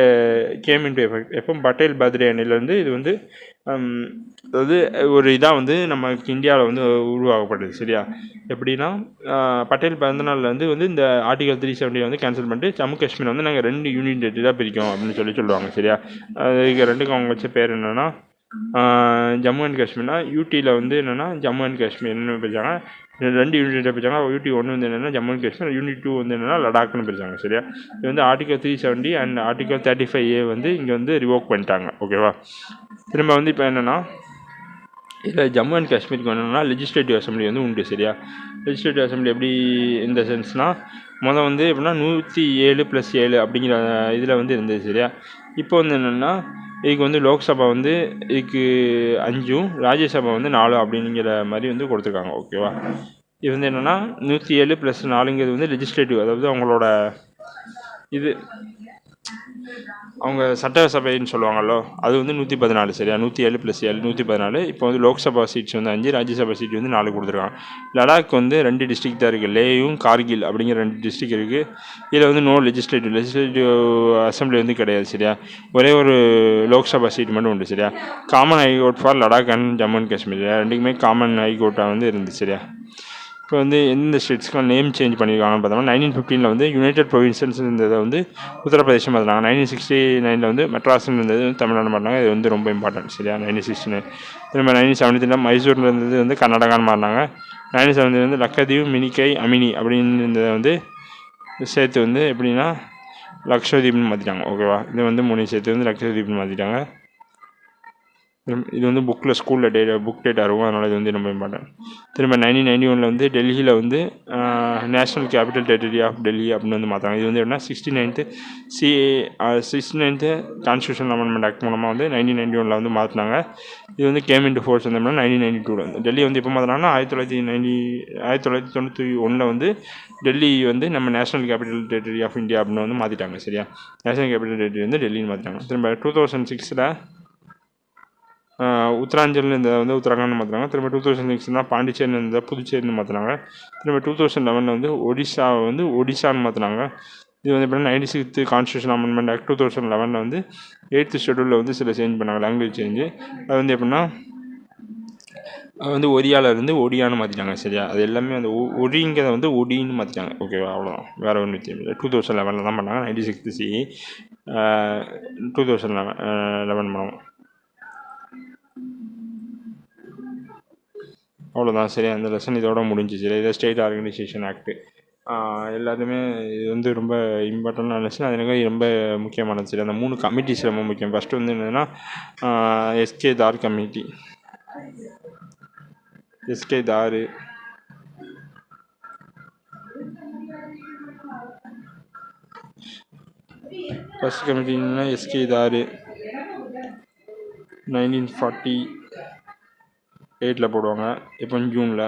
கேம் இன்டு எஃபெக்ட் எப்போ பட்டேல் பர்த்டே அணிலேருந்து இது வந்து அதாவது ஒரு இதாக வந்து நம்ம இந்தியாவில் வந்து உருவாக்கப்படுது சரியா? எப்படின்னா பட்டேல் பிறந்த நாள்லேருந்து வந்து இந்த ஆர்டிகல் த்ரீ செவன்ட்டி வந்து கேன்சல் பண்ணிட்டு ஜம்மு காஷ்மீர் வந்து நாங்கள் ரெண்டு யூனியன் டெரிட்டரியாக பிரிக்கும் அப்படின்னு சொல்லி சொல்லுவாங்க சரியா? அதுக்கு ரெண்டுக்கும் அவங்க வச்ச பேர் என்னென்னா ஜம்மு அண்ட் காஷ்மீர்னா யூடியில் வந்து என்னென்னா ஜம்மு அண்ட் காஷ்மீர்னு பிரிச்சாங்க. ரெண்டு யூனிட் பிரித்தாங்க யூனிட் ஒன்று வந்து என்னென்னா Jammu and Kashmir. Unit two வந்து என்னென்னா லடாக்னு பிரித்தாங்க சரியா? இது வந்து article three seventy and article thirty five A வந்து இங்கே வந்து ரிவோக் பண்ணிட்டாங்க ஓகேவா திரும்ப வந்து இப்போ என்னென்னா இதில் ஜம்மு அண்ட் காஷ்மீருக்கு என்னென்னா லெஜிஸ்லேட்டிவ் அசம்பிளி வந்து உண்டு சரியா? லெஜிஸ்லேட்டிவ் அசம்பிளி எப்படி இந்த சென்ஸ்னால் மொதல் வந்து எப்படின்னா நூற்றி ஏழு ப்ளஸ் ஏழு அப்படிங்கிற இதில் வந்து இருந்தது சரியா? இப்போ வந்து என்னென்னா இதுக்கு வந்து லோக்சபா வந்து இதுக்கு அஞ்சும் ராஜ்யசபா வந்து நாலு அப்படிங்கிற மாதிரி வந்து கொடுத்துருக்காங்க ஓகேவா? இது வந்து என்னென்னா நூற்றி ஏழு ப்ளஸ் நாலுங்கிறது வந்து லெஜிஸ்லேட்டிவ் அதாவது அவங்களோட இது அவங்க சட்டசபைன்னு சொல்லுவாங்களோ அது வந்து நூற்றி பதினாலு சரியா? நூற்றி ஏழு ப்ளஸ் ஏழு நூற்றி பதினாலு. இப்போ வந்து லோக்சபா சீட்ஸ் வந்து அஞ்சு ராஜ்யசபா சீட் வந்து நாலு கொடுத்துருக்காங்க. லடாக் வந்து ரெண்டு டிஸ்ட்ரிக்ட் தான் இருக்குது லேயும் கார்கில் அப்படிங்கிற ரெண்டு டிஸ்ட்ரிக்ட் இருக்குது இதில் வந்து நோ லெஜிஸ்லேட்டிவ் லெஜிஸ்லேட்டிவ் அசம்பிளி வந்து கிடையாது சரியா? ஒரே ஒரு லோக்சபா சீட் மட்டும் உண்டு சரியா? Common high court for Ladakh and Jammu and Kashmir ரெண்டுக்குமே காமன் ஹைகோர்ட்டாக வந்து இருந்துச்சு சரியா? இப்போ வந்து எந்த ஸ்டேட்ஸ்க்குலாம் நேம் சேஞ்ச் பண்ணியிருக்காங்கன்னு பார்த்தோம்னா நைன்டீன் ஃபிஃப்டீனில் வந்து யுனைடெட் ப்ரொவின்சன்ஸ் இருந்ததை வந்து உத்தரப்பிரதேசம் இருந்தாங்க. நைன்டீன் சிக்ஸ்டி நைனில் வந்து மெட்ராஸ்னு இருந்தது வந்து தமிழ்நாடு மாறினாங்க. இது வந்து ரொம்ப இம்பார்ட்டன்ட் சரியா? நைன்டீன் சிக்ஸ்டி நைன் திரும்ப நைன்டீன் செவன்டி த்ரீல மைசூரில் இருந்தது வந்து கர்நாடகான்னு மாறினாங்க. நைன்டீன் செவன்டி வந்து லக்கதீவ் மினிக்கை அமினி அப்படின்னு வந்து சேர்த்து வந்து எப்படின்னா லக்ஷதீப்னு மாற்றிட்டாங்க ஓகேவா இது வந்து மூணு சேர்த்து வந்து லக்ஷதீப்னு மாற்றிட்டாங்க இது வந்து புக்கில் ஸ்கூலில் டே புக் டேட்டாக இருக்கும். அதனால் இது வந்து ரொம்ப இம்பார்ட்டன்ட் திரும்ப நைன்டீன் நைன்டி ஒனில் வந்து டெல்லியில் வந்து national capital territory of Delhi அப்படின்னு வந்து மாற்றாங்க இது வந்து எப்படின்னா sixty ninth C sixty ninth constitution amendment act மூலமாக வந்து நைன்டீன் நைன்டி ஒனில் வந்து மாற்றினாங்க இது வந்து கேம் இன்டு ஃபோர்ஸ் வந்து நைன்டீன் நைன்டி டூவில் வந்து. டெல்லி வந்து எப்போ மாற்றினாங்கன்னா ஆயிரத்தி தொள்ளாயிரத்தி நைன்டி ஆயிரத்தி தொள்ளாயிரத்தி தொண்ணூற்றி ஒன்றில் வந்து டெல்லி வந்து நம்ம national capital territory of India அப்படின்னு வந்து மாற்றிட்டாங்க சரியா? நேஷனல் கேபிட்டல் டெரிட்டரி வந்து டெல்லின்னு மாற்றிட்டாங்க திரும்ப டூ தௌசண்ட் சிக்ஸில் உத்தராஞ்சலில் இந்த வந்து உத்தராகண்ட் மாற்றினாங்க திரும்ப டூ தௌசண்ட் சிக்ஸ் தான் பாண்டிச்சேரியில் இருந்த புதுச்சேரின்னு மாற்றினாங்க திரும்ப டூ தௌசண்ட் லெவனில் வந்து ஒடிஷாவை வந்து ஒடிசான்னு மாற்றினாங்க இது வந்து எப்படின்னா ninety sixth constitution amendment act two thousand லெவனில் வந்து எயித்து ஷெடியூலில் வந்து சில சேஞ்ச் பண்ணாங்க லாங்குவேஜ் சேஞ்சு அது வந்து எப்படின்னா அது வந்து ஒரியாவிலேருந்து ஒடியான்னு மாற்றிட்டாங்க சரியா? அது எல்லாமே அந்த ஒ ஒடிங்கிறத வந்து ஒடின்னு மாற்றிட்டாங்க ஓகேவா அவ்வளோதான் வேறு ஒன்றும் வித்தியம் இல்லை. டூ தௌசண்ட் லெவனில் தான் பண்ணாங்க ninety sixth C two thousand eleven eleven பண்ணுவோம் அவ்வளோதான் சரி அந்த லெசன் இதோட முடிஞ்சிச்சு. சரி இதை ஸ்டேட் ஆர்கனைசேஷன் ஆக்ட்டு எல்லாத்துமே இது வந்து ரொம்ப இம்பார்ட்டண்டான லெசன் அது எனக்கு ரொம்ப முக்கியமானது. சரி அந்த மூணு கமிட்டிஸ் ரொம்ப முக்கியம். ஃபஸ்ட்டு வந்து என்னதுன்னா SK Dhar committee SK Dhar first கமிட்டின்னா SK Dhar nineteen forty எயிட்டில் போடுவாங்க. இப்போ ஜூனில்.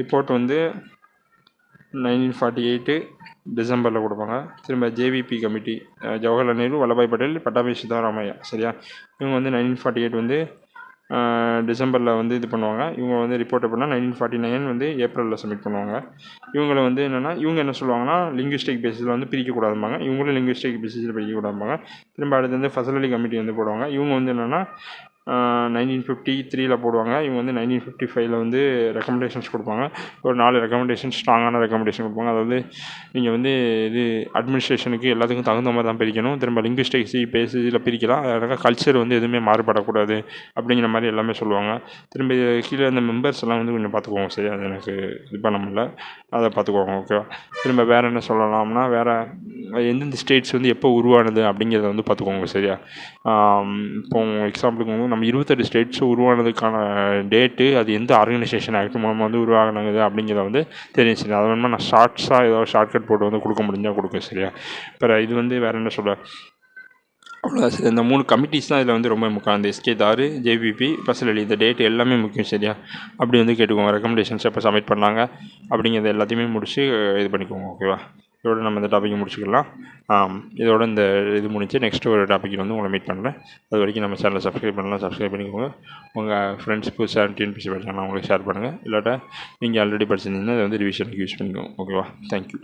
ரிப்போர்ட் வந்து நைன்டீன் ஃபார்ட்டி எயிட்டு டிசம்பரில் கொடுப்பாங்க. திரும்ப ஜேவிபி கமிட்டி ஜவஹர்லால் நேரு வல்லபாய் பட்டேல் பட்டாபி சித்தாராமையா சரியா? இவங்க வந்து நைன்டீன் ஃபார்ட்டி எயிட் வந்து டிசம்பரில் வந்து இது பண்ணுவாங்க. இவங்க வந்து ரிப்போர்ட் எப்படின்னா நைன்டீன் ஃபார்ட்டி நைன் வந்து ஏப்ரலில் சப்மிட் பண்ணுவாங்க. இவங்களை வந்து என்னென்னா இவங்க என்ன சொல்லுவாங்கன்னா லிங்குஸ்டிக் பேசிஸில் வந்து பிரிக்கக்கூடாதும்பாங்க. இவங்களும் லிங்குஸ்டிக் பேசிஸில் பிரிக்கக்கூடாதும்பாங்க. திரும்ப அடுத்து வந்து ஃபெசிலிட்டி கமிட்டி வந்து போடுவாங்க. இவங்க வந்து என்னென்னா நைன்டீன் ஃபிஃப்டி த்ரீல போடுவாங்க. இவங்க வந்து நைன்டீன் ஃபிஃப்டி ஃபைவ்ல வந்து ரெக்கமெண்டேஷன்ஸ் கொடுப்பாங்க. ஒரு நாலு ரெக்கமெண்டேஷன் ஸ்ட்ராங்கான ரெக்கமெண்டேஷன் கொடுப்பாங்க. அதாவது நீங்கள் வந்து இது அட்மினிஸ்ட்ரேஷனுக்கு எல்லாத்துக்கும் தகுந்த மாதிரி தான் பிரிக்கணும். திரும்ப லிங்குஸ்டிக்ஸ் பேசிஸில் பிரிக்கலாம். அதனால் கல்ச்சர் வந்து எதுவுமே மாறுபடக்கூடாது அப்படிங்கிற மாதிரி எல்லாமே சொல்லுவாங்க. திரும்ப கீழே இருந்த மெம்பர்ஸ் எல்லாம் வந்து கொஞ்சம் பார்த்துக்கோங்க சரி அது எனக்கு இது பண்ண முடியல. அதை பார்த்துக்குவாங்க ஓகேவா திரும்ப வேறு என்ன சொல்லலாம்னா வேறு எந்தெந்த ஸ்டேட்ஸ் வந்து எப்போ உருவானது அப்படிங்கிறத வந்து பார்த்துக்கோங்க சரியா? இப்போ எக்ஸாம்பிளுக்கு வந்து நம்ம இருபத்தெட்டு ஸ்டேட்ஸ் உருவானதுக்கான டேட்டு அது எந்த ஆர்கனைசேஷன் ஆக்ட் மூலமாக வந்து உருவாகினது அப்படிங்கிறத வந்து தெரியும் சரி அது வேணுமா நான் ஷார்ட்ஸாக ஏதாவது ஷார்ட்கட் போட்டு வந்து கொடுக்க முடிஞ்சால் கொடுக்க சரியா? இப்போ இது வந்து வேறு என்ன சொல்ல அவ்வளோ இந்த மூணு கமிட்டிஸ் தான் இதில் வந்து ரொம்ப முக்கியம். அந்த எஸ்கே தாரு ஜேபிபி பசலி இந்த டேட் எல்லாமே முக்கியம் சரியா? அப்படி வந்து கேட்டுக்கோங்க. ரெக்கமெண்டேஷன்ஸ் எப்போ சப்மிட் பண்ணாங்க அப்படிங்கிறத எல்லாத்தையுமே முடிச்சு இது பண்ணிக்கோங்க ஓகேவா இதோட நம்ம இந்த டாப்பிக் முடிச்சுக்கலாம். இதோட இந்த இது முடிச்சு நெக்ஸ்ட் ஒரு டாப்பிக்கில் வந்து உங்களை மீட் பண்ணுறேன் அது வரைக்கும் நம்ம சேனலை சப்ஸ்கிரைப் பண்ணலாம் சப்ஸ்கிரைப் பண்ணிக்கோங்க. உங்கள் ஃப்ரெண்ட்ஸ் புதுசாக டிஎன்பிசி படிச்சாங்கன்னா அவங்களுக்கு ஷேர் பண்ணுங்கள் இல்லாட்டா நீங்கள் ஆல்ரெடி படிச்சிருந்தீங்கன்னா அதை வந்து ரிவிஷனுக்கு யூஸ் பண்ணிக்கோங்க. ஓகேவா தேங்க்யூ